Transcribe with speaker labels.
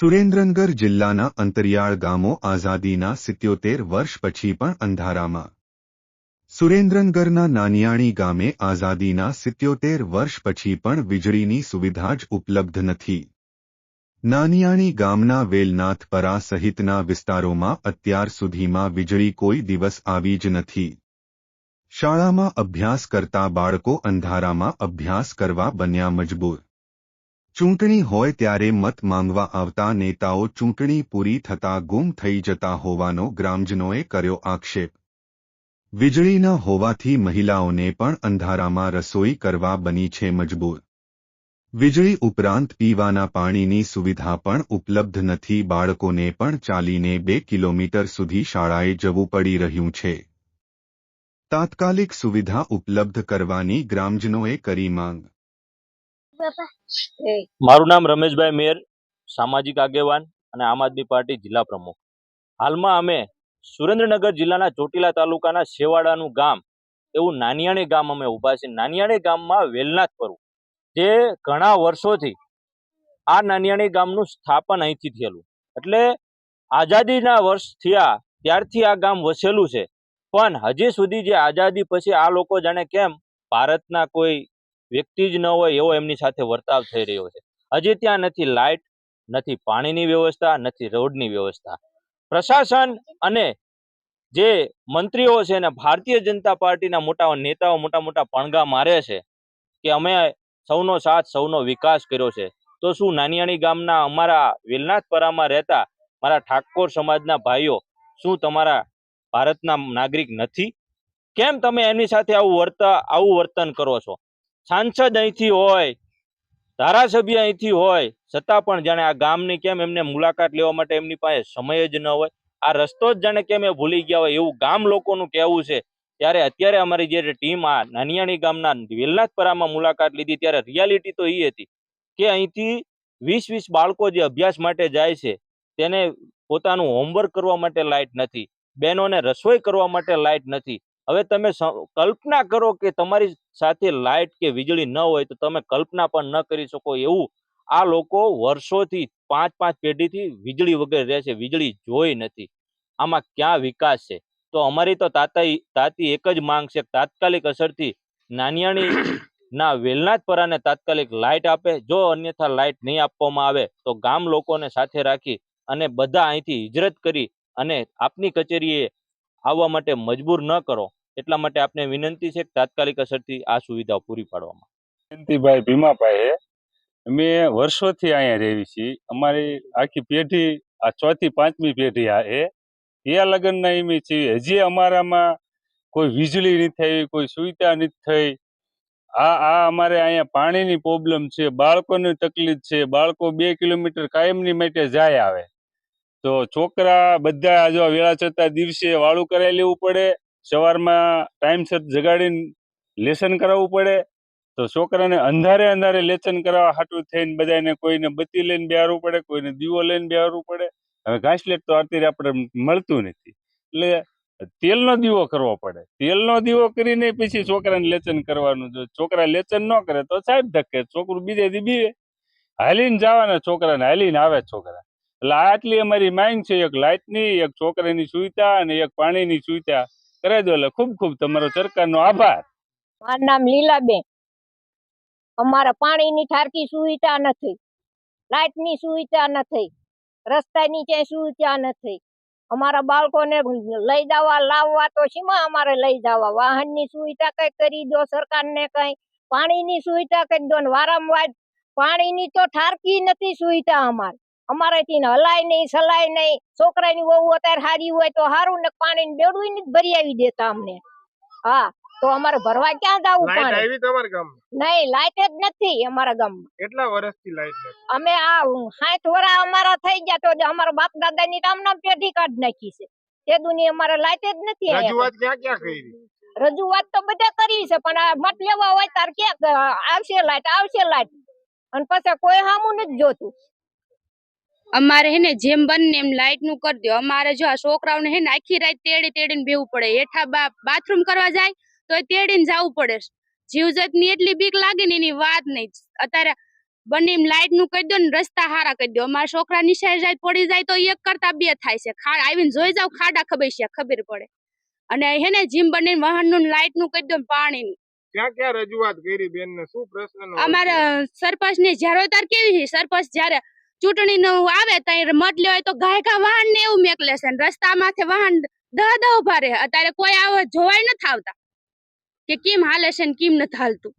Speaker 1: સુરેન્દ્રનગર જિલ્લાના અંતરિયાળ ગામો આઝાદીના સિત્યોતેર વર્ષ પછી પણ અંધારામાં. સુરેન્દ્રનગરના નાનિયાણી ગામે આઝાદીના સિત્યોતેર વર્ષ પછી પણ વીજળીની સુવિધા જ ઉપલબ્ધ નથી. નાનિયાણી ગામના વેલનાથપરા સહિતના વિસ્તારોમાં અત્યાર સુધીમાં વીજળી કોઈ દિવસ આવી જ નથી. શાળામાં અભ્યાસ કરતા બાળકો અંધારામાં અભ્યાસ કરવા બન્યા મજબૂર. ચૂંટણી હોય ત્યારે મત માંગવા આવતા નેતાઓ ચૂંટણી પૂરી થતા ગુમ થઈ જતા હોવાનો ગ્રામજનોએ કર્યો આક્ષેપ. વીજળીના હોવાથી મહિલાઓને પણ અંધારામાં રસોઈ કરવા બની છે મજબૂર. વીજળી ઉપરાંત પીવાના પાણીની સુવિધા પણ ઉપલબ્ધ નથી, બાળકોને પણ ચાલીને બે કિલોમીટર સુધી શાળાએ જવું પડી રહ્યું છે. તાત્કાલિક સુવિધા ઉપલબ્ધ કરવાની ગ્રામજનોએ કરી માંગ.
Speaker 2: મારું નામ રમેશભાઈ મેર, સામાજિક આગેવાન અને આમ આદમી પાર્ટી જિલ્લા પ્રમુખ. હાલમાં અમે સુરેન્દ્રનગર જિલ્લાના ચોટીલા તાલુકાના શેવાડાનું ગામ, એવું નાનિયાણી ગામ અમે ઊભા છીએ. નાનિયાણી ગામમાં વેલનાથ પરુ, જે ઘણા વર્ષોથી આ નાનિયાણી ગામનું સ્થાપન અહીંથી થયેલું. એટલે આઝાદીના વર્ષ થયા, ત્યારથી આ ગામ વસેલું છે. પણ હજી સુધી જે આઝાદી પછી આ લોકો જાણે કેમ ભારતના કોઈ વ્યક્તિ જ ન હોય એવો એમની સાથે વર્તાવ થઈ રહ્યો છે. હજી ત્યાં નથી લાઇટ, નથી પાણીની વ્યવસ્થા, નથી રોડની વ્યવસ્થા. પ્રશાસન અને જે મંત્રીઓ છે અને ભારતીય જનતા પાર્ટીના મોટા નેતાઓ મોટા મોટા પણગા મારે છે કે અમે સૌનો સાથ, સૌનો વિકાસ કર્યો છે. તો શું નાનિયાણી ગામના અમારા વેલનાથપરામાં રહેતા મારા ઠાકોર સમાજના ભાઈઓ શું તમારા ભારતના નાગરિક નથી? કેમ તમે એની સાથે આવું વર્ત, આવું વર્તન કરો છો? સાંસદ અહીંથી હોય, ધારાસભ્ય અહીંથી હોય, છતાં પણ જાણે આ ગામની કેમ એમને મુલાકાત લેવા માટે એમની પાસે સમય જ ન હોય. આ રસ્તો જ જાણે કેમ એ ભૂલી ગયા હોય એવું ગામ લોકોનું કહેવું છે. ત્યારે અત્યારે અમારી જે ટીમ આ નાનિયાણી ગામના વેલનાથપરામાં મુલાકાત લીધી, ત્યારે રિયાલિટી તો એ હતી કે અહીંથી વીસ વીસ બાળકો જે અભ્યાસ માટે જાય છે, તેને પોતાનું હોમવર્ક કરવા માટે લાઇટ નથી. બહેનોને રસોઈ કરવા માટે લાઇટ નથી. હવે તમે કલ્પના કરો કે તમારી સાથે લાઇટ કે વીજળી ન હોય તો તમે કલ્પના પણ ન કરી શકો એવું આ લોકો વર્ષોથી પાંચ પાંચ પેઢીથી વીજળી વગર રહે છે, વીજળી જોઈ નથી. આમાં ક્યાં વિકાસ છે? તો અમારી તો તાતા તાતી એક જ માંગ છે, તાત્કાલિક અસરથી નાનિયાણી ના વેલનાથપરાને તાત્કાલિક લાઇટ આપે. જો અન્યથા લાઇટ નહીં આપવામાં આવે તો ગામ લોકોને સાથે રાખી અને બધા અહીંથી હિજરત કરી અને આપની કચેરીએ આવવા માટે મજબૂર ન કરો, એટલા માટે આપને વિનંતી છે કે તાત્કાલિક અસરથી આ સુવિધાઓ પૂરી પાડવામાં.
Speaker 3: જયંતિભાઈ ભીમાભાઈ હે અમે વર્ષોથી અહીંયા રહેવી છીએ. અમારી આખી પેઢી, આ ચોથી, પાંચમી પેઢી આ એ. એ લગ્નના એમ છીએ. હજી અમારામાં કોઈ વીજળી નથી થઈ, કોઈ સુવિધા નથી થઈ. આ આ અમારે અહીંયા પાણીની પ્રોબ્લેમ છે, બાળકોની તકલીફ છે. બાળકો બે કિલોમીટર કાયમની માટે જાય આવે. તો છોકરા બધા જો વેળા છતાં દિવસે વાળું કરાવી લેવું પડે, સવારમાં ટાઈમસર જગાડીને લેસન કરાવવું પડે, તો છોકરાને અંધારે અંધારે લેચન કરાવવા હાટું થઈને બધાને કોઈને બત્તી લઈને બેહારવું પડે, કોઈને દીવો લઈને બેહારવું પડે. હવે ઘાસલેટ તો અત્યારે આપણે મળતું નથી. એટલે તેલનો દીવો કરવો પડે. તેલનો દીવો કરીને પછી છોકરાને લેચન કરવાનું જો છોકરા લેચન ન કરે તો સાહેબ ધક્કે, છોકરું બીજે દી બીવે. હાલીને જવાના છોકરાને, હાલીને આવે છોકરા. એટલે આટલી અમારી માંગ છે, એક લાઇટની, એક છોકરાની સુવિધા અને એક પાણીની સુવિધા કરાવી દો એટલે ખૂબ ખૂબ તમારો સરકારનો આભાર.
Speaker 4: મારું નામ લીલાબેન. અમારે પાણીની ઠારકી સુવિધા નથી. લાઇટની સુવિધા નથી. રસ્તાની ક્યાંય સુવિધા નથી. અમારા બાળકોને લઈ જવા, લાવવા તો શીમાં અમારે લઈ જવા. વાહનની સુવિધા કઈ કરી દો સરકારને કઈ. પાણીની સુવિધા કરી દો ને વારંવાર પાણીની તો ઠારકી નથી સુવિધા અમારે. અમારેથી હલાય નહીં સલાય નહીં. છોકરાની વહુ અત્યારે હારી હોય તો હારું ને પાણી બેડું ને ભરી આવી દેતા અમને. હા તો અમારે ભરવા ક્યાં જવું પાણી?
Speaker 5: આવી તમારા
Speaker 4: નહીં લાઈટ જ નથી અમારા ગામમાં.
Speaker 5: કેટલા વર્ષથી લાઈટ નથી?
Speaker 4: અમે આ સાઠ વરા અમારા થઈ ગયા તો અમારા બાપ દાદા ની રામ નામ પેઢી કાઢ નાખી છે. તે દુનિયા અમારે લાઈટ જ નથી
Speaker 5: રજૂઆત ક્યાં ક્યાં કરી?
Speaker 4: રજૂઆત તો બધા કરી છે પણ આ મત લેવા હોય તાર ક્યાં આવશે લાઈટ આવશે લાઈટ અને પછી કોઈ સામું નથી જોતું.
Speaker 6: અમારે હે ને જેમ બને એમ લાઈટનું કરી દો અમારે જો આ છોકરાઓને હે ને આખી રાત તેડી તેડીને બેવું પડે. હેઠા બા બાથરૂમ કરવા જાય તો તેડીને જવું પડે. જીવજતની એટલી બીક લાગે ને એની વાત નહીં અત્યારે બંને લાઈટનું કહી દો ને રસ્તા હારા કહી દો અમારા છોકરા નિશાળ જાય પડી જાય તો એક કરતા બે થાય છે. આવીને જોઈ જાવ ખાડા ખબર છે ખબર પડે. અને હે ને જીમ બંને વાહનનું લાઈટનું કહી દો પાણીનું. પાણી નું
Speaker 5: ક્યાં ક્યાં રજૂઆત કરી બેન ને શું પ્રશ્ન
Speaker 6: અમારા સરપંચ ને જ્યારે તાર કેવી છે? સરપંચ જ્યારે ચૂંટણી નું આવે ત્યાં મત લેવાય તો ગાયકા વાહન ને એવું મેકલે રસ્તા માથે વાહન દહ દહ ઊભા રહે. અત્યારે કોઈ આવા જોવાય નથી આવતા કે કેમ હાલે છે ને કેમ નથી હાલતું.